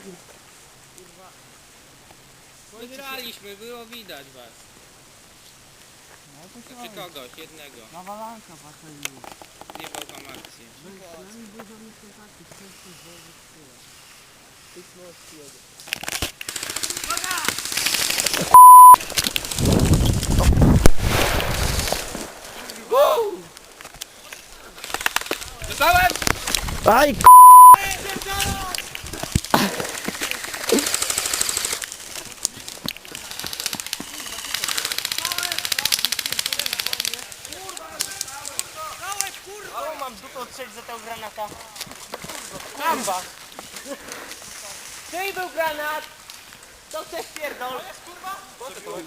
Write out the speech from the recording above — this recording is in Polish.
kurwa. Kurwa. Wygraliśmy, było widać was. No to Czy się znaczy kogoś, jednego. Nawalanka wasza już. Nie mam akcji. Byliśmy dużo mi kontaktu, często zrobić tyle. Tych nocy jedę. Uwaga! Woo! Dostałem! Aj k***! Mam dupę odstrzeć za tę granata. Gamba. Czyj był granat? To chcesz pierdol?